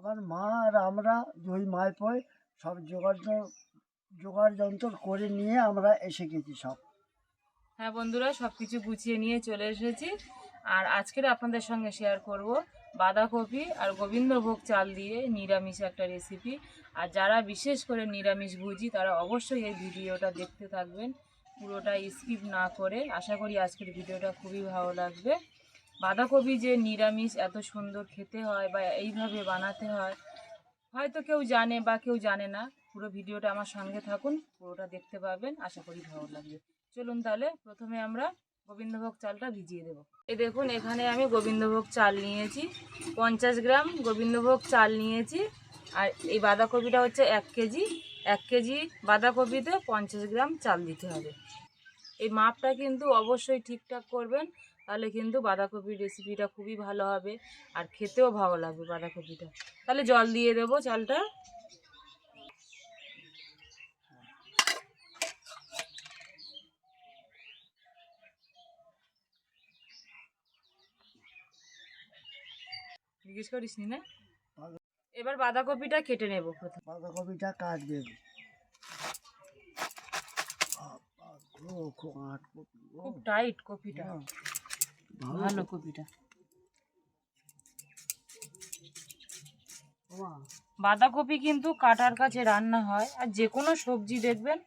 আমার মা আর আমরা দুই মায় পয় সব জোগাড় য- জোগাড় যন্ত্র করে নিয়ে আমরা এসে গেছি সব। হ্যাঁ বন্ধুরা সব কিছু গুছিয়ে নিয়ে চলে এসেছি। আর আজকের আপনাদের সঙ্গে শেয়ার করব বাঁধাকপি আর গোবিন্দভোগ চাল দিয়ে নিরামিষ একটা রেসিপি আর যারা বিশেষ করে নিরামিষ ভুজি, তারা অবশ্যই এই ভিডিওটা দেখতে থাকবেন। পুরোটা স্কিপ না করে আশা করি আজকের ভিডিওটা খুবই ভালো লাগবে। বাঁধাকপি যে নিরামিষ এত সুন্দর খেতে হয় বা এইভাবে বানাতে হয়, হয়তো কেউ জানে বা কেউ জানে না, পুরো ভিডিওটা আমার সঙ্গে থাকুন, পুরোটা দেখতে পাবেন, আশা করি ভালো লাগবে। চলুন তাহলে প্রথমে আমরা গোবিন্দভোগ চালটা ভিজিয়ে দেবো। এই দেখুন, এখানে আমি গোবিন্দভোগ চাল নিয়েছি, পঞ্চাশ গ্রাম গোবিন্দভোগ চাল নিয়েছি, আর এই বাঁধাকপিটা হচ্ছে এক কেজি এক কেজি বাঁধাকপিতে পঞ্চাশ গ্রাম চাল দিতে হবে। এই মাপটা কিন্তু অবশ্যই ঠিকঠাক করবেন তাহলে কিন্তু বাঁধাকপির রেসিপিটা খুবই ভালো হবে। আর খেতেও ভালো লাগবে বাঁধাকপিটা। তাহলে জল দিয়ে দেবো চালটা। জিজ্ঞেস করিস নি না? এবার বাঁধাকপিটা কেটে নেব প্রথমে। বাঁধাকপিটা কাটবে। খুব টাইট কপিটা। হ্যাঁ, ভালো কপিটা। বাঁধাকপি কিন্তু কাটার কাছে রান্না হয় আর যে কোনো সবজি দেখবেন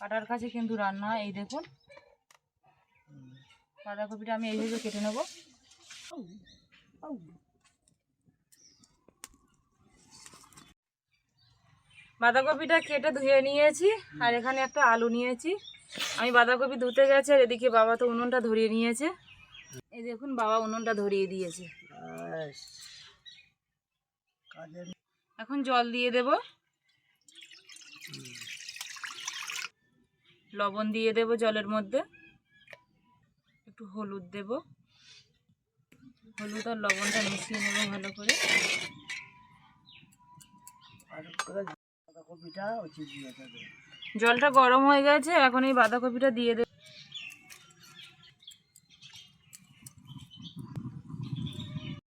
কাটার কাছে কিন্তু রান্না হয় এই দেখুন। বাঁধাকপিটা আমি এইভাবে কেটে নেব। বাঁধাকপিটা কেটে ধুয়ে নিয়েছি আর এখানে একটা আলু নিয়েছি। আমি বাঁধাকপি ধুতে গেছে আর এদিকে বাবা তো উনুনটা ধরিয়ে নিয়েছে। এই দেখুন বাবা উনুনটা ধরিয়ে দিয়েছে। এখন জল দিয়ে দেব। লবণ দিয়ে দেব জলের মধ্যে। একটু হলুদ দেব। হলুদ আর লবণটা মিশিয়ে নেব ভালো করে। জলটা গরম হয়ে গেছে এখন এই বাঁধাকপিটা দিয়ে দেব।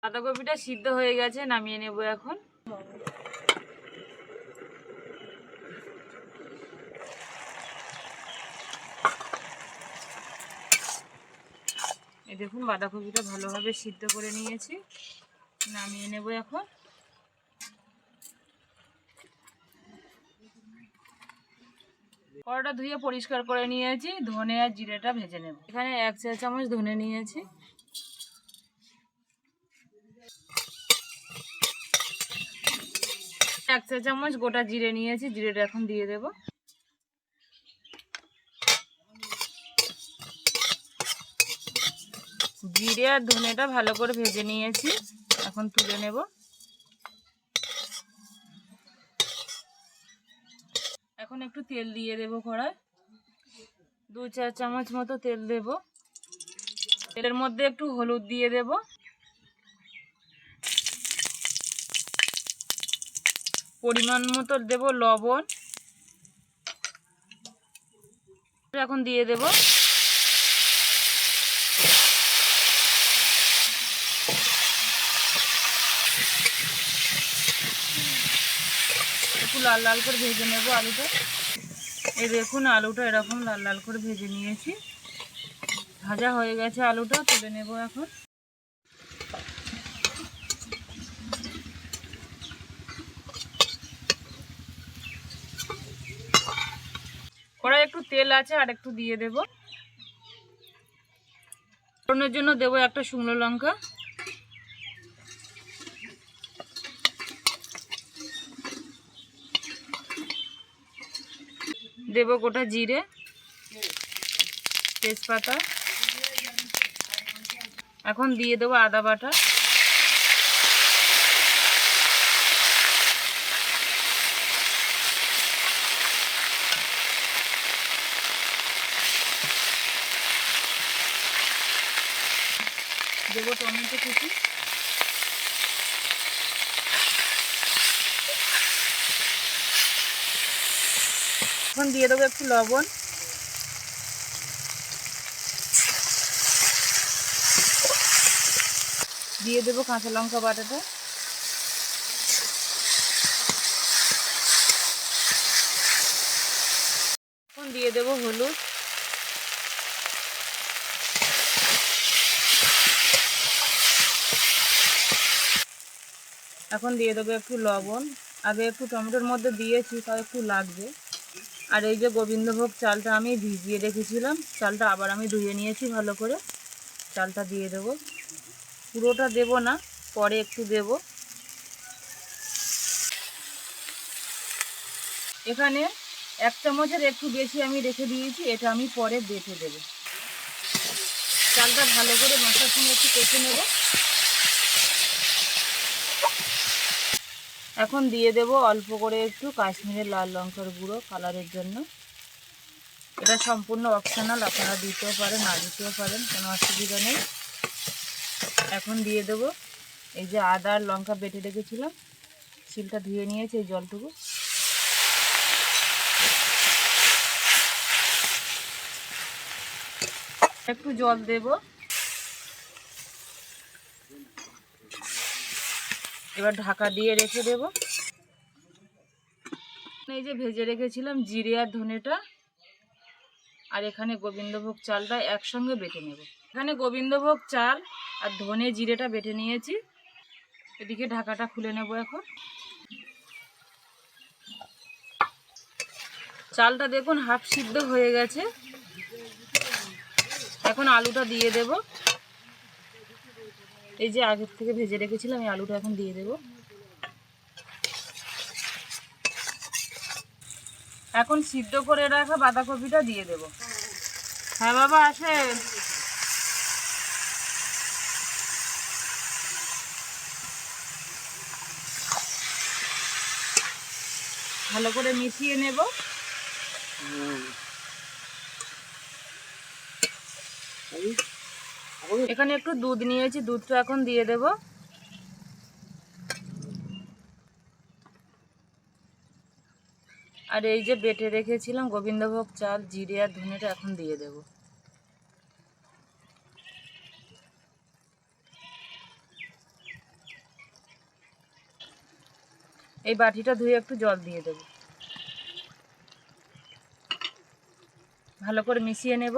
বাঁধাকপিটা সিদ্ধ হয়ে গেছে, নামিয়ে নেব এখন। এই দেখুন, বাঁধাকপিটা ভালোভাবে সিদ্ধ করে নিয়েছি। নামিয়ে নেব এখন। কড়াটা ধুয়ে পরিষ্কার করে নিয়েছি, ধনে আর জিরেটা ভেজে নেব। এখানে এক চা চামচ ধনে নিয়েছি। এক চা চামচ, গোটা জিরে নিয়েছি, জিরেটা এখন দিয়ে দেব। জিরে আর ধনেটা ভালো করে ভেজে নিয়েছি, এখন তুলে নেব। এখন একটু তেল দিয়ে দেবো কড়ায় দু চার চামচ মতো তেল দেব। তেলের মধ্যে একটু হলুদ দিয়ে দেব। পরিমাণ মতো দেব লবণ। এখন দিয়ে দেব। একটু লাল লাল করে ভেজে নেব আলুটা। এই দেখুন, আলুটা এরকম লাল লাল করে ভেজে নিয়েছি। ভাজা হয়ে গেছে আলুটা, তুলে নেব এখন। কড়াই একটু তেল আছে আর একটু দিয়ে দেব। ফোড়নের জন্য দেবো একটা শুকনো লঙ্কা। দেব গোটা জিরে। তেজপাতা। এখন দিয়ে দেবো আদা বাটা। দিয়ে দেবো একটু লবণ। দিয়ে দেবো কাঁচা লঙ্কা বাটাটা। এখন দিয়ে দেবো হলুদ। এখন দিয়ে দেবো একটু লবণ। আগে একটু টমেটোর মধ্যে দিয়েছি তাও একটু লাগবে। আর এই যে গোবিন্দভোগ চালটা আমি ভিজিয়ে রেখেছিলাম, চালটা আবার আমি ধুয়ে নিয়েছি ভালো করে। চালটা দিয়ে দেব। পুরোটা দেব না, পরে একটু দেব। এখানে এক চামচের একটু বেশি আমি রেখে দিয়েছি, এটা আমি পরে বেটে দেব। চালটা ভালো করে মশলার সঙ্গে একটু কেটে নেব। এখন দিয়ে দেব অল্প করে একটু কাশ্মীরের লাল লঙ্কার গুঁড়ো কালারের জন্য। এটা সম্পূর্ণ অপশনাল আপনারা দিতেও পারেন, না দিতেও পারেন, কোনো অসুবিধা নেই। এখন দিয়ে দেব এই যে আদা আর লঙ্কা বেটে রেখেছিলাম শিলটা ধুয়ে নিয়েছে এই জলটুকু। একটু জল দেব। এবার ঢাকা দিয়ে রেখে দেব। এই যে ভেজে রেখেছিলাম জিরে আর ধনেটা। আর এখানে গোবিন্দভোগ চালটা একসঙ্গে বেটে নেব। এখানে গোবিন্দভোগ চাল আর ধনে জিরেটা বেটে নিয়েছি। এদিকে ঢাকাটা খুলে নেব এখন। চালটা দেখুন হাফ সিদ্ধ হয়ে গেছে। এখন আলুটা দিয়ে দেব। এই যে আগের থেকে ভেজে রেখেছিলাম, এই আলুটা এখন দিয়ে দেব। এখন সিদ্ধ করে রাখা বাঁধাকপিটা দিয়ে দেব। হ্যাঁ বাবা, আসেন। ভালো করে মিশিয়ে নেব। এখানে একটু দুধ নিয়েছি, দুধটা এখন দিয়ে দেব। আর এই যে বেটে রেখেছিলাম গোবিন্দভোগ চাল, জিরে আর ধনেটা এখন দিয়ে দেব। এই বাটিটা ধুয়ে একটু জল দিয়ে দেব। ভালো করে মিশিয়ে নেব।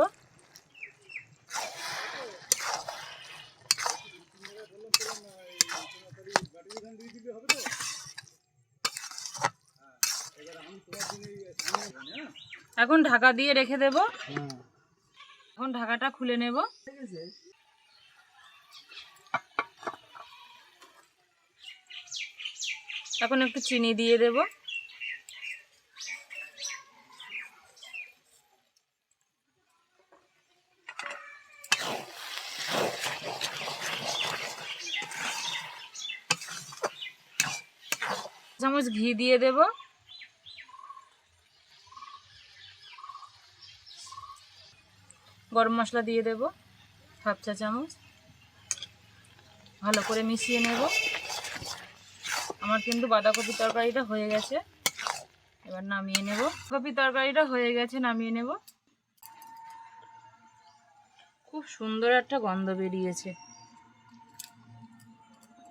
এখন ঢাকা দিয়ে রেখে দেব। হ্যাঁ। এখন ঢাকাটা খুলে নেব। এখন একটু চিনি দিয়ে দেব। চামচ ঘি দিয়ে দেব। গরম মশলা দিয়ে দেব, হাফ চা চামচ। ভালো করে মিশিয়ে নেব। আমার কিন্তু বাঁধাকপি তরকারিটা হয়ে গেছে। এবার নামিয়ে নেব। কপি তরকারিটা হয়ে গেছে, নামিয়ে নেব। খুব সুন্দর একটা গন্ধ বেরিয়েছে।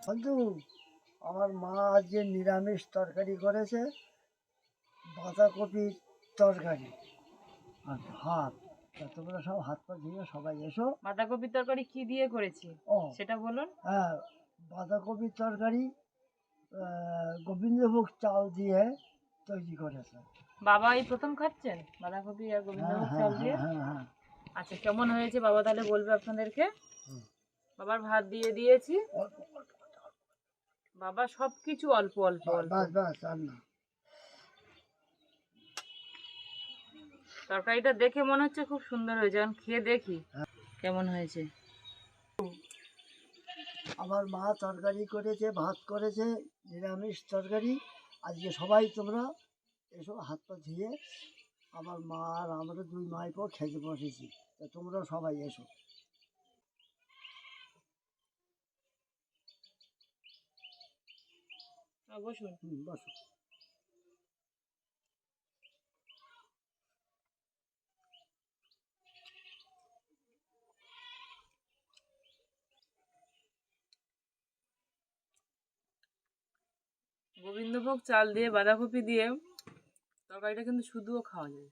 কিন্তু আমার মা আজকে নিরামিষ তরকারি করেছে, বাঁধাকপির তরকারি। আর ভাত। তোমরা সব হাত পা ধুয়ে সবাই এসো। বাঁধাকপি তরকারি কি দিয়ে করেছি? ও। সেটা বলুন। হ্যাঁ বাঁধাকপির তরকারি গোবিন্দভোগ চাল দিয়ে তৈরি করেছে। বাবা এই প্রথম খাচ্ছেন? বাঁধাকপি আর গোবিন্দভোগ হ্যাঁ চাল দিয়ে? হ্যাঁ হ্যাঁ আচ্ছা কেমন হয়েছে বাবা তাহলে বলবে আপনাদেরকে? বাবার ভাত দিয়ে দিয়েছি। বাবা সব কিছু অল্প। অল্প অল্প বাস বাস আর না। তরকারিটা দেখে মনে হচ্ছে খুব সুন্দর হয়েছে। এখন খেয়ে দেখি কেমন হয়েছে। আমার মা তরকারি করেছে ভাত করেছে নিরামিষ তরকারি। আজকে সবাই তোমরা এসো হাত পা ধুয়ে আমার মা আর আমরা দুই মাইকেও খেতে বসেছি। তা তোমরা সবাই এসো। আহ, বসুন। গোবিন্দভোগ চাল দিয়ে বাঁধাকপি দিয়ে তরকারিটা কিন্তু শুধুও খাওয়া যায়।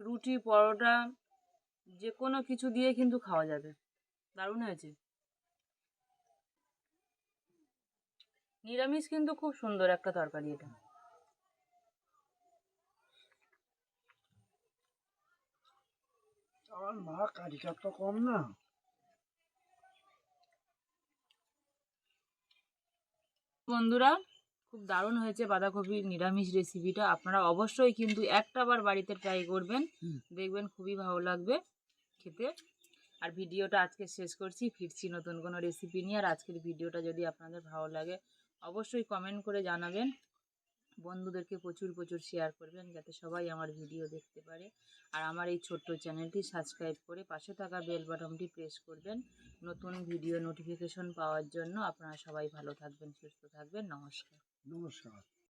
রুটি, পরোটা যে কোনো কিছু দিয়ে কিন্তু খাওয়া যাবে। দারুণ হয়েছে। নিরামিষ কিন্তু খুব সুন্দর একটা তরকারি এটা। আমার মা কারিগর তো কম না। বন্ধুরা খুব দারুণ হয়েছে বাঁধাকপির নিরামিষ রেসিপিটা আপনারা অবশ্যই কিন্তু একটা বার বাড়িতে ট্রাই করবেন। দেখবেন খুবই ভালো লাগবে খেতে। আর ভিডিওটা আজকে শেষ করছি। ফিরছি নতুন কোনো রেসিপি নিয়ে। আর আজকের ভিডিওটা যদি আপনাদের ভালো লাগে অবশ্যই কমেন্ট করে জানাবেন। বন্ধুদেরকে প্রচুর প্রচুর শেয়ার করবেন যাতে সবাই আমার ভিডিও দেখতে পারে। আর আমার এই ছোট্ট চ্যানেলটি সাবস্ক্রাইব করে পাশে থাকা বেল বাটনটি প্রেস করবেন নতুন ভিডিও নোটিফিকেশন পাওয়ার জন্য। আপনারা সবাই ভালো থাকবেন, সুস্থ থাকবেন। নমস্কার। নমস্কার।